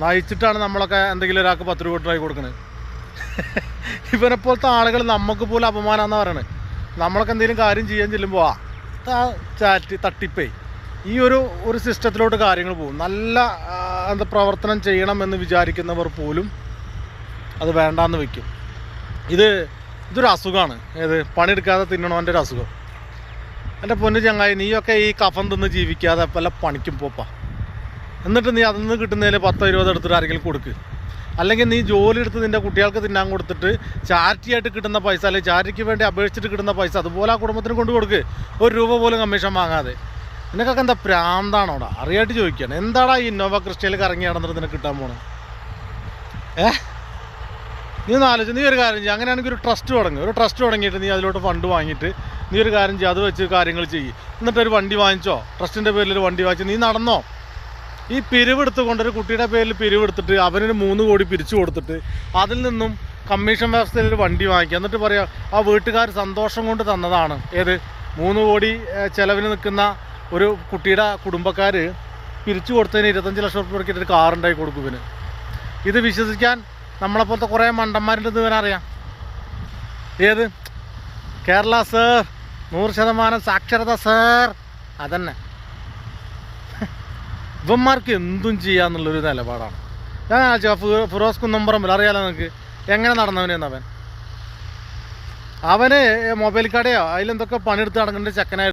നയിച്ചിട്ടാണ് നമ്മളൊക്കെ എന്തെങ്കിലും ഒരാൾക്ക് പത്ത് രൂപ ട്രൈ കൊടുക്കുന്നത് ഇവനെ പോലത്തെ ആളുകൾ നമുക്ക് പോലും അപമാനമെന്നാണ് പറയണത് നമ്മളൊക്കെ എന്തെങ്കിലും കാര്യം ചെയ്യാൻ ചെല്ലുമ്പോൾ ആ ചാറ്റ് തട്ടിപ്പേ. ഈ ഒരു ഒരു സിസ്റ്റത്തിലോട്ട് കാര്യങ്ങൾ പോകും. നല്ല എന്താ പ്രവർത്തനം ചെയ്യണമെന്ന് വിചാരിക്കുന്നവർ പോലും അത് വേണ്ടാന്ന് വെക്കും. ഇത് ഇതൊരു അസുഖമാണ് ഏത്? പണിയെടുക്കാതെ തിന്നണോന്റെ ഒരു അസുഖം. എന്റെ പൊന്നു ചങ്ങായി നീയൊക്കെ ഈ കഫം തിന്ന് ജീവിക്കാതെ പല പണിക്കും പോപ്പാ. എന്നിട്ട് നീ അതിൽ നിന്ന് കിട്ടുന്നതിൽ പത്തോ ഇരുപതോ എടുത്തിട്ട് ആരെങ്കിലും കൊടുക്ക്. അല്ലെങ്കിൽ നീ ജോലി എടുത്ത് നിന്റെ കുട്ടികൾക്ക് തിന്നാൻ കൊടുത്തിട്ട് ചാരിറ്റി ആയിട്ട് കിട്ടുന്ന പൈസ അല്ലെങ്കിൽ ചാരിറ്റിക്ക് വേണ്ടി അപേക്ഷിച്ചിട്ട് കിട്ടുന്ന പൈസ അതുപോലെ ആ കുടുംബത്തിന് കൊണ്ട് കൊടുക്ക്. ഒരു രൂപ പോലും കമ്മീഷൻ വാങ്ങാതെ. നിനക്കൊക്കെ എന്താ പ്രാന്താണോടാ അറിയായിട്ട് ചോദിക്കുകയാണ് എന്താടാ ഈ ഇന്നോവ ക്രിസ്റ്റയിൽ കറങ്ങി നടന്നിട്ട് നിനക്ക് കിട്ടാൻ പോണത് ഏ? നീ ഒന്ന് ആലോചിച്ച് നീ ഒരു കാര്യം ചെയ്യുക അങ്ങനെയാണെങ്കിൽ ഒരു ട്രസ്റ്റ് തുടങ്ങി. ഒരു ട്രസ്റ്റ് തുടങ്ങിയിട്ട് നീ അതിലോട്ട് ഫണ്ട് വാങ്ങിയിട്ട് നീ ഒരു കാര്യം ചെയ്യുക അത് വെച്ച് കാര്യങ്ങൾ ചെയ്യും. എന്നിട്ട് ഒരു വണ്ടി വാങ്ങിച്ചോ? ട്രസ്റ്റിന്റെ പേരിൽ ഒരു വണ്ടി വാങ്ങിച്ചു നീ നടന്നോ? ഈ പിരിവെടുത്ത് കൊണ്ടൊരു കുട്ടിയുടെ പേരിൽ പിരിവെടുത്തിട്ട് അവനൊരു മൂന്ന് കോടി പിരിച്ചു കൊടുത്തിട്ട് അതിൽ നിന്നും കമ്മീഷൻ വ്യവസ്ഥയിൽ ഒരു വണ്ടി വാങ്ങിക്കുക. എന്നിട്ട് പറയാം ആ വീട്ടുകാർ സന്തോഷം കൊണ്ട് തന്നതാണ്. ഏത്? മൂന്ന് കോടി ചിലവിന് നിൽക്കുന്ന ഒരു കുട്ടിയുടെ കുടുംബക്കാർ പിരിച്ചു കൊടുത്തതിന് ഇരുപത്തഞ്ച് ലക്ഷം റുപ്യ കൊടുക്കിയിട്ട് ഒരു കാറുണ്ടായി കൊടുക്കും ഇവന്. ഇത് വിശ്വസിക്കാൻ നമ്മളെപ്പോലത്തെ കുറേ മണ്ടന്മാരുടെ ഇത് ഇവനറിയാം ഏത്? കേരള സർ. നൂറ് ശതമാനം സാക്ഷരത സർ. അതന്നെ. ഇവന്മാർക്ക് എന്തും ചെയ്യാന്നുള്ളൊരു നിലപാടാണ്. ഞാൻ ആലോചിച്ചു, ആ ഫി- ഫിറോസ് കുന്നമ്പറമ്പിൽ അറിയാലോ നിങ്ങൾക്ക് എങ്ങനെ നടന്നവനെന്ന് അവൻ? അവന് മൊബൈൽ കടയോ അതിലെന്തൊക്കെ പണിയെടുത്ത് നടക്കേണ്ട ചെക്കനായി